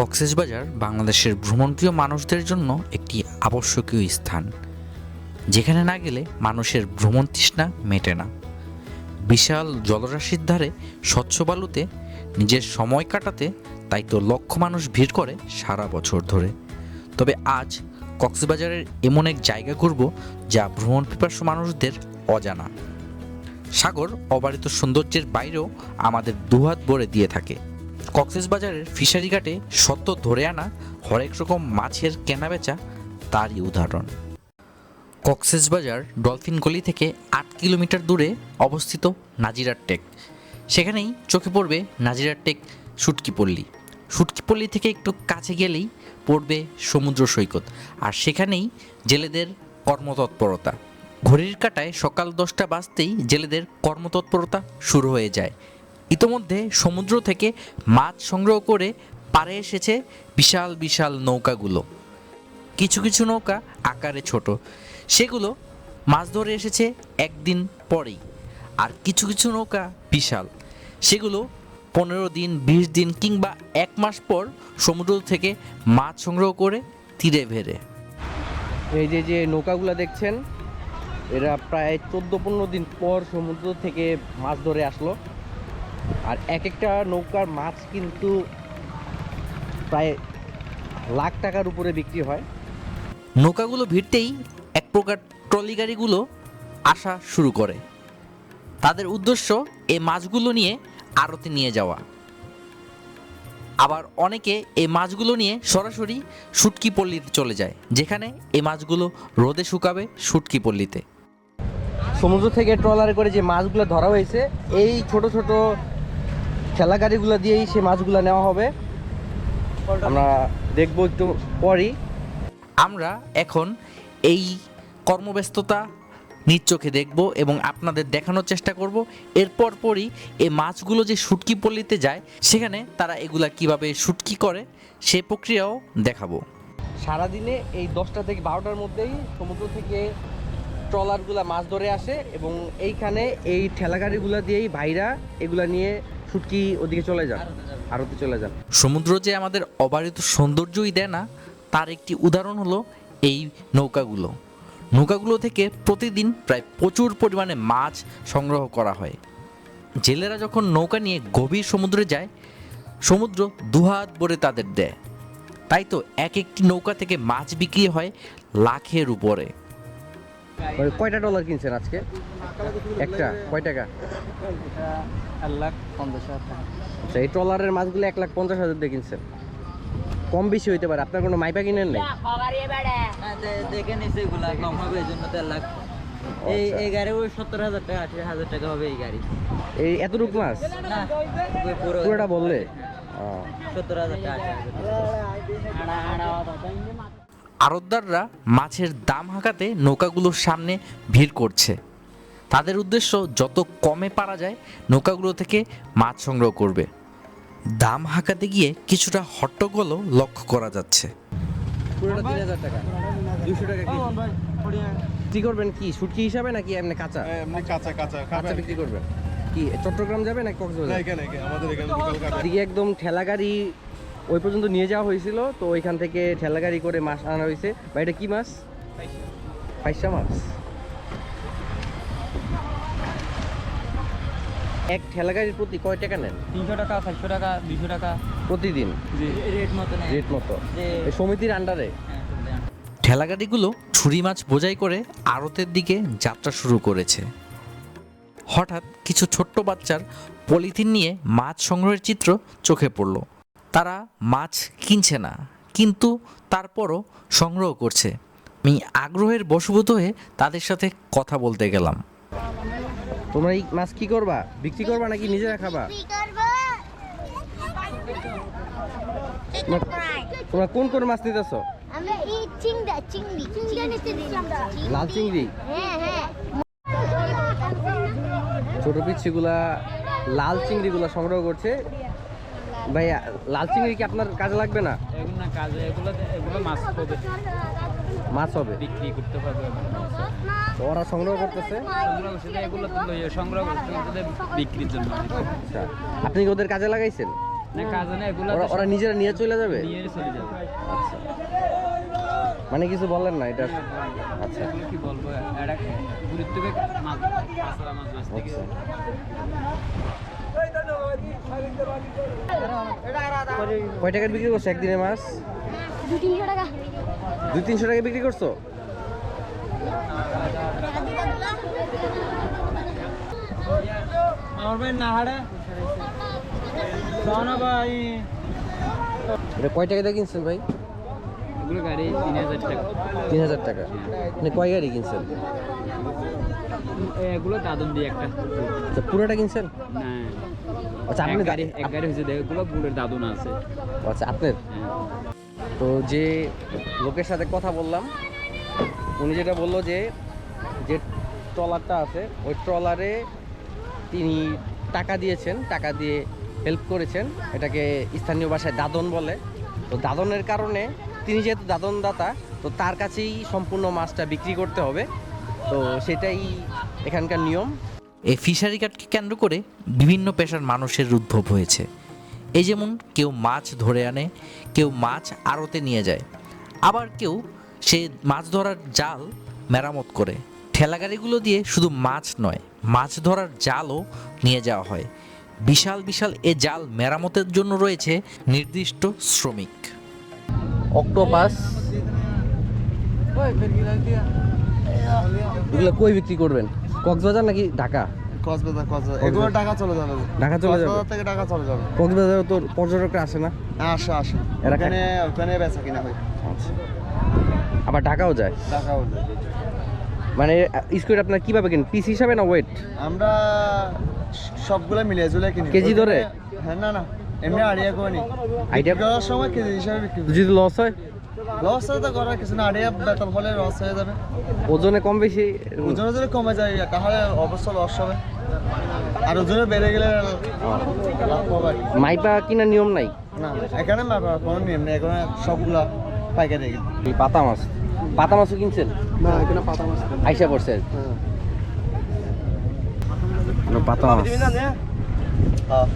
কক্সবাজার বাংলাদেশের ভ্রমণপ্রিয় মানুষদের জন্য একটি আবশ্যকীয় স্থান। যেখানে না গেলে মানুষের ভ্রমণ তৃষ্ণা মেটে না। বিশাল জলরাশির ধারে স্বচ্ছ বালুতে নিজের সময় কাটাতে তাই তো লক্ষ মানুষ ভিড় করে সারা বছর ধরে। তবে আজ কক্সবাজারের এমন এক জায়গা ঘুরব যা ভ্রমণ পিপাসু মানুষদের অজানা। সাগর অবারিত সৌন্দর্যের বাইরেও আমাদের দুহাত ভরে দিয়ে থাকে। কক্সবাজারের ফিশারি ঘাটে সত্য ধরে আনা হরেক রকম মাছের কেনাবেচা তারই উদাহরণ। কক্সবাজার ডলফিন গলি থেকে আট কিলোমিটার দূরে অবস্থিত নাজিরার টেক। সেখানেই চোখে পড়বে নাজিরার টেক সুটকিপল্লী সুটকিপল্লী থেকে একটু কাছে গেলেই পড়বে সমুদ্র সৈকত আর সেখানেই জেলেদের কর্মতৎপরতা। ঘড়ির কাটায় সকাল দশটা বাজতেই জেলেদের কর্মতৎপরতা শুরু হয়ে যায়। ইতোমধ্যে সমুদ্র থেকে মাছ সংগ্রহ করে পারে এসেছে বিশাল বিশাল নৌকাগুলো। কিছু কিছু নৌকা আকারে ছোট। সেগুলো মাছ ধরে এসেছে একদিন পরেই। আর কিছু কিছু নৌকা বিশাল। সেগুলো পনেরো দিন, বিশ দিন কিংবা এক মাস পর সমুদ্র থেকে মাছ সংগ্রহ করে তীরে ভেড়ে এই যে যে নৌকাগুলো দেখছেন, এরা প্রায় চোদ্দ, পনেরো দিন পর সমুদ্র থেকে মাছ ধরে আসলো। আর এক একটা নৌকার মাছ কিন্তু প্রায় লাখ টাকার উপরে বিক্রি হয়। নৌকাগুলো ভিড়তেই এক প্রকার ট্রলি গাড়িগুলো আসা শুরু করে। তাদের উদ্দেশ্য এই মাছগুলো নিয়ে আড়তে নিয়ে যাওয়া। আবার অনেকে এই মাছগুলো নিয়ে সরাসরি শুটকি পল্লীতে চলে যায়, যেখানে এই মাছগুলো রোদে শুকাবে শুটকি পল্লীতে। সমুদ্র থেকে ট্রলারে করে যে মাছগুলো ধরা হয়েছে এই ছোট ছোট ঠেলা গাড়িগুলো দিয়েই সে মাছগুলো নেওয়া হবে। আমরা দেখব একটু পরই। আমরা এখন এই কর্মব্যস্ততা নিজ চোখে দেখব এবং আপনাদের দেখানোর চেষ্টা করব। এরপর পরই এই মাছগুলো যে শুটকি পল্লীতে যায় সেখানে তারা এগুলা কীভাবে শুটকি করে সে প্রক্রিয়াও দেখাবো। সারাদিনে এই দশটা থেকে বারোটার মধ্যেই সমুদ্র থেকে ট্রলারগুলা মাছ ধরে আসে এবং এইখানে এই ঠেলা গাড়িগুলা দিয়েই ভাইরা এগুলা নিয়ে শুটকি ওদিকে চলে যান আরতে চলে যান। সমুদ্র যে আমাদের অবারিত সৌন্দর্যই দেয় না, তার একটি উদাহরণ হলো এই নৌকাগুলো। নৌকাগুলো থেকে প্রতিদিন প্রায় প্রচুর পরিমাণে মাছ সংগ্রহ করা হয়। জেলেরা যখন নৌকা নিয়ে গভীর সমুদ্রে যায়, সমুদ্র দুহাত ভরে তাদের দেয়। তাই তো এক একটি নৌকা থেকে মাছ বিক্রি হয় লাখের উপরে। কয়টা ডলার কিনছেন আজকে একটা কয় টাকা এক লাখ পঞ্চাশ হাজার আচ্ছা এই ট্রলারের মাছগুলো এক লাখ পঞ্চাশ হাজার দিয়ে কিনছেন কম বেশি হইতে পারে আপনার কোনো মাইপা কিনেন নাই হ্যাঁ, দেখে নিছে এগুলা কম হবে এই জন্য দেড় লাখ এই আচ্ছা। এই গাড়ি ওই সত্তর হাজার টাকা আশি হাজার টাকা হবে এই গাড়ি এই এতটুকু মাছ না পুরোটা বললে সত্তর হাজার টাকা আশি হাজার টাকা আড়তদাররা মাছের দাম হাঁকাতে নৌকাগুলোর সামনে ভিড় করছে। তাদের উদ্দেশ্য যত কমে পারা যায় নৌকাগুলো থেকে মাছ সংগ্রহ করবে। দাম হাঁকাতে গিয়ে কিছুটা হট্টগোলও লক্ষ্য করা যাচ্ছে। পুরোটা তিন হাজার টাকা। দুশো টাকা বিক্রি করবেন কি শুটকি হিসাবে নাকি এমনি কাঁচা? এমনি কাঁচা কাঁচা। কাঁচা বিক্রি করবেন। কি চট্টগ্রাম যাবে নাকি না কক্সবাজার এখানে। আমাদের এখানে একদম ঠেলা গাড়ি ওই পর্যন্ত নিয়ে যাওয়া হয়েছিল তো ওইখান থেকে ঠেলা গাড়ি করে মাছ আনা হয়েছে। বা এটা কি মাছ? পাইসা মাছ। এক ঠেলা গাড়ির প্রতি কয় টাকা নেন? তিনশো টাকা চারশো টাকা দুইশো টাকা। প্রতিদিন? রেট মতো রেট মতো। সমিতির আন্ডারে হ্যাঁ, ঠেলাগাড়িগুলো ছুরি মাছ বোঝাই করে আড়তের দিকে যাত্রা শুরু করেছে। হঠাৎ কিছু ছোট্ট বাচ্চার পলিথিন নিয়ে মাছ সংগ্রহের চিত্র চোখে পড়ল। তারা মাছ কিনছে না কিন্তু তারপরও সংগ্রহ করছে। আমি আগ্রহের বশভূত হয়ে তাদের সাথে কথা বলতে গেলাম। তোমরা এই মাছ কি করবা? বিক্রি করবা নাকি নিজেরা খাবা? তোমরা- তোমরা কোন কোন মাছ নিতেছ? লাল চিংড়ি? হ্যাঁ হ্যাঁ। ছোট পিচ্ছিগুলা লাল চিংড়িগুলা সংগ্রহ করছে। ভাইয়া লাল চিংড়ি কি আপনার কাজে লাগবে না? এগুলো কাজে এগুলো এগুলো মাছ হবে। মাছ হবে? বিক্রি করতে পারবে ওরা সংগ্রহ করতেছে? সংগ্রহ এগুলো তো সংগ্রহ করতে বিক্রির জন্য। আচ্ছা। আপনি কি ওদের কাজে লাগাইছেন? না কাজে না এগুলো ওরা নিজেরা নিয়ে চলে যাবে? নিয়ে চলে যাবে। আচ্ছা। মানে কিছু বলেন না এটা আচ্ছা। কি বলব? এটা দূরের মাছ মাছ মাছ থেকে আচ্ছা। কয় টাকার বিক্রি করছ একদিনে মাছ? দু তিনশো টাকা দুই তিনশো টাকা বিক্রি করছ? আমার ভাই এটা কয় টাকা দিয়ে কিনছেন ভাই? এগুলো গাড়ি তিন হাজার টাকা। তিন হাজার টাকা? মানে কয় গাড়ি কিনছেন? এগুলো দাদন দিয়ে একটা। আচ্ছা পুরোটা কিনছেন? না। আচ্ছা আপনি গাড়ি এক গাড়ি হয়েছে দেখ এগুলো গুড়ের দাদন আছে। আচ্ছা আপনার? হ্যাঁ। তো যে লোকের সাথে কথা বললাম উনি যেটা বলল যে যে ট্রলারটা আছে ওই ট্রলারে তিনি টাকা দিয়েছেন টাকা দিয়ে হেল্প করেছেন। এটাকে স্থানীয় ভাষায় দাদন বলে। তো দাদনের কারণে তিনি যেহেতু দাদন দাতা তো তার কাছেই সম্পূর্ণ মাছটা বিক্রি করতে হবে। তো সেটাই এখানকার নিয়ম। এই ফিশারি কাটকে কেন্দ্র করে বিভিন্ন পেশার মানুষের উদ্ভব হয়েছে। এই যেমন কেউ মাছ ধরে আনে, কেউ মাছ আড়তে নিয়ে যায়। আবার কেউ সে মাছ ধরার জাল মেরামত করে। ঠেলাগাড়িগুলো দিয়ে শুধু মাছ নয়, মাছ ধরার জালও নিয়ে যাওয়া হয়। বিশাল বিশাল এ জাল মেরামতের জন্য রয়েছে নির্দিষ্ট শ্রমিক। অক্টোপাস। এগুলো কই বিক্রি করবেন? কক্সবাজার নাকি ঢাকা? কক্সবাজার কক্সবাজার। এগুলো চলে যাবে। ঢাকা চলে যাবে? কক্সবাজার থেকে টাকা চলে যাবে। কক্সবাজারে তো পর্যটকরা আসে না? হ্যাঁ আসে আসে। এরা ওখানে ওখানে বেচা কিনা হয়। আচ্ছা। আবার ঢাকাও যায়? টাকাও যায়। মানে স্কুল আপনার কীভাবে কিনেন? পিস হিসাবে না ওয়েট আমরা সবগুলো মিলিয়ে জুলে কিনি। কেজি ধরে? হ্যাঁ না না। এমনি আড়িয়া করে নি? আইডিয়া করার সময় কেজি হিসাবে বিক্রি করি যদি লস হয়? লস হলে তো করার কিছু না আড়িয়া বেতন হলে লস হয়ে যাবে। ওজনে কম বেশি ওজনে যদি কমে যায় তাহলে অবশ্য লস হবে। আর ওজনে বেড়ে গেলে লাভ হবে আর কি। মাইপা কিনার নিয়ম নাই? না এখানে মাপা কোনো নিয়ম নেই এখানে সবগুলা পাইকারি এই পাতা মাছ। পাতা মাছও কিনছেন? না এখানে পাতা মাছ। আইসা পড়ছে পাতা মাছ। হ্যাঁ।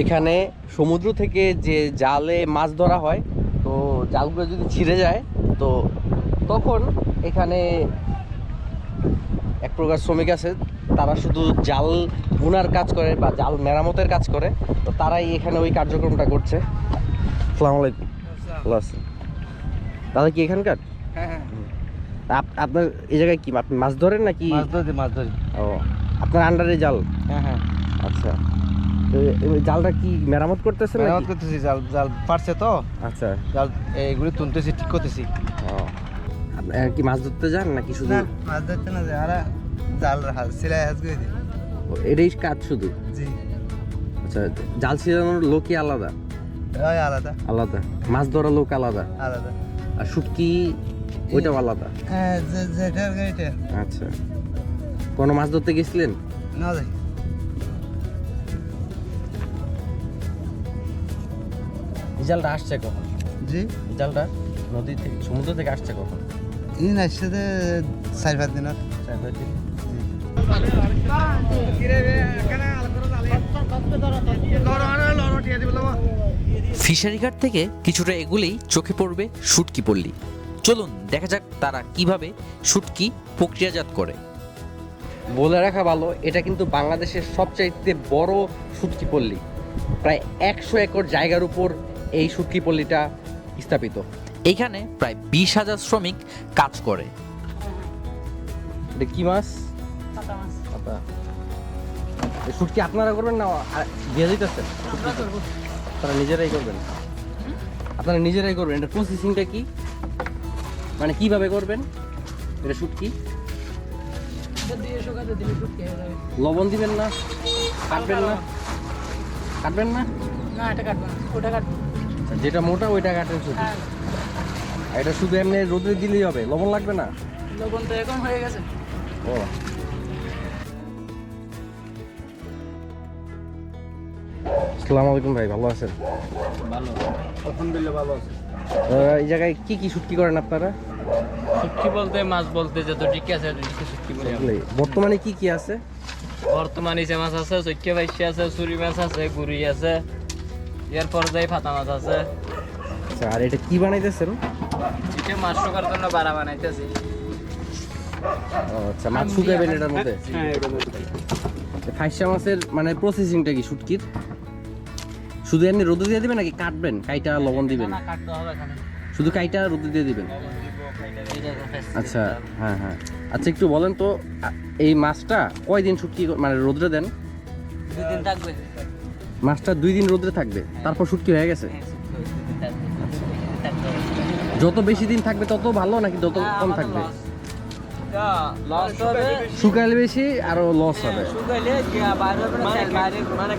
এখানে সমুদ্র থেকে যে জালে মাছ ধরা হয়, তো জালগুলো যদি ছিঁড়ে যায়, তো তখন এখানে এক প্রকার শ্রমিক আছে, তারা শুধু জাল বোনার কাজ করে বা জাল মেরামতের কাজ করে, তো তারাই এখানে ওই কার্যক্রমটা করছে। আসসালামু আলাইকুম। আছেন দাদা কি এখানকার? হ্যাঁ হ্যাঁ। আপ- আপনার এই জায়গায় কি আপনি মাছ ধরেন নাকি? মাছ ধরি মাছ ধরি। ও আপনার আন্ডারে জাল? হ্যাঁ হ্যাঁ। আচ্ছা। জালটা কি মেরামত করতেছেন মেরামত করতেছি জাল জাল পারছে তো। আচ্ছা। জাল এইগুলি তুলতেছি ঠিক করতেছি। ও। কি মাছ ধরতে যান নাকি শুধু? মাছ ধরতে না আর জাল সেলাই হাত করে দিই। এটাই কাজ শুধু? জি। আচ্ছা জাল ছিলানোর লোকই আলাদা। আলাদা। আলাদা। মাছ ধরা লোক আলাদা। আলাদা। আর শুটকি ওইটাও আলাদা? হ্যাঁ যেটার গাড়িটা আচ্ছা। কোনো মাছ ধরতে গেছিলেন? না যাই জালটা আসছে কখন? জি? জালটা নদী থেকে সমুদ্র থেকে আসছে কখন? ইন আসছে চার পাঁচ দিনের চার পাঁচ দিন। ফিশারি ঘাট থেকে কিছুটা এগুলেই চোখে পড়বে শুটকি পল্লী। চলুন দেখা যাক তারা কীভাবে শুটকি প্রক্রিয়াজাত করে। বলে রাখা ভালো এটা কিন্তু বাংলাদেশের সবচাইতে বড় সুটকি পল্লী। প্রায় একশো একর জায়গার উপর এই সুটকি পল্লীটা স্থাপিত। এখানে প্রায় বিশ হাজার শ্রমিক কাজ করে। এটা কি মাছ? এই শুটকি আপনারা করবেন না দিয়ে দিতেছেন? আপনারা নিজেরাই করবেন। আপনারা নিজেরাই করবেন। এটা প্রসেসিংটা কি? মানে কীভাবে করবেন? এটা শুটকি? লবণ দিবেন না? কাটবেন না? কাটবেন না? না এটা কাটবো না। ওটা কাটবো। আচ্ছা, যেটা মোটা ওইটা কাটেন শুধু। হ্যাঁ। এটা শুধু এমনি রোদে দিলেই হবে। লবণ লাগবে না? লবণ তো এখন হয়ে গেছে। ও। আসসালামু আলাইকুম ভাই ভালো আছেন? ভালো। আলহামদুলিল্লাহ ভালো আছে। এই জায়গায় কি কি শুটকি করেন আপনারা? শুটকি বলতে মাছ বলতে যত ঠিক আছে শুটকি বলি বর্তমানে কি কি আছে? বর্তমানে ইসে মাছ আছে চৈক্য বাইশি আছে চুরি মাছ আছে গুড়ি আছে এরপর যাই ফাতা মাছ আছে। আচ্ছা আর এটা কি বানাইতেছেন? মাছ ঢোকার জন্য বাড়া বানাইতেছি। আচ্ছা মাছ শুকাইবেন এটার মধ্যে? হ্যাঁ ফাইসা মাছের মানে প্রসেসিংটা কি শুটকির শুধু এমনি রোদে দিয়ে দিবেন নাকি কাটবেন? কাইটা লবণ দিবেন? না কাটতে হবে এখানে। শুধু কাইটা রোদে দিয়ে দিবেন? আচ্ছা হ্যাঁ হ্যাঁ। আচ্ছা একটু বলেন তো এই মাছটা কয়দিন শুটকি মানে রোদ্রে দেন? দুই দিন থাকবে। মাছটা দুই দিন রোদ্রে থাকবে? তারপর শুটকি হয়ে গেছে? যত বেশি দিন থাকবে তত ভালো নাকি যত কম থাকবে? শুকাইলে বেশি। আরও লস হবে। শুকাইলে গিয়া বাইরে হবে না, তেল বাইরে মানে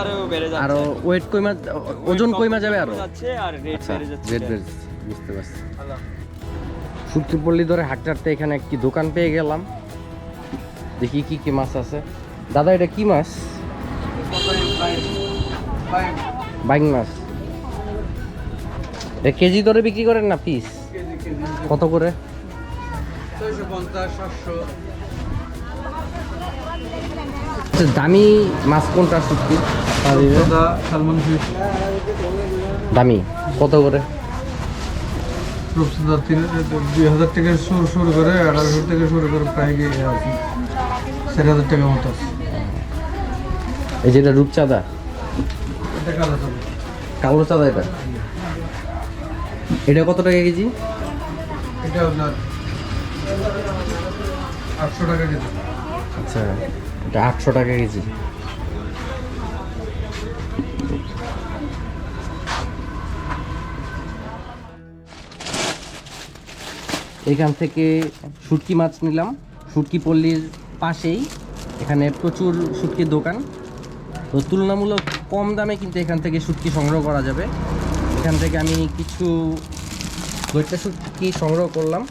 আরও বেড়ে যাচ্ছে। আরও ওয়েট কইমা ওজন কইমা যাবে আরও। রেট আচ্ছা বেড়ে বুঝতে পারছি। শুটকি পল্লী ধরে হাঁটতে হাঁটতে এখানে একটি দোকান পেয়ে গেলাম। দেখি কি কি মাছ আছে। দাদা এটা কি মাছ? বাইং মাছ। এটা কেজি দরে বিক্রি করেন না পিস কত করে? আচ্ছা, দামি মাছ কোনটা শুটকি সালমান ফিশ দামি কত করে? তিন দুই হাজার থেকে শুরু শুরু করে থেকে শুরু করে প্রায় গিয়ে আছে। চার হাজার টাকা মতো আছে। এই যেটা রূপচাঁদা? এটা কালো চাবি কালো চাঁদা এটা? এটা কত টাকা কেজি? এটা আপনার আটশো টাকা কেজি। আচ্ছা এটা আটশো টাকা কেজি। এখান থেকে শুটকি মাছ নিলাম। শুটকি পল্লীর পাশেই এখানে প্রচুর শুটকির দোকান। তো তুলনামূলক কম দামে কিন্তু এখান থেকে শুটকি সংগ্রহ করা যাবে। এখান থেকে আমি কিছু দৈত্যা শুটকি সংগ্রহ করলাম।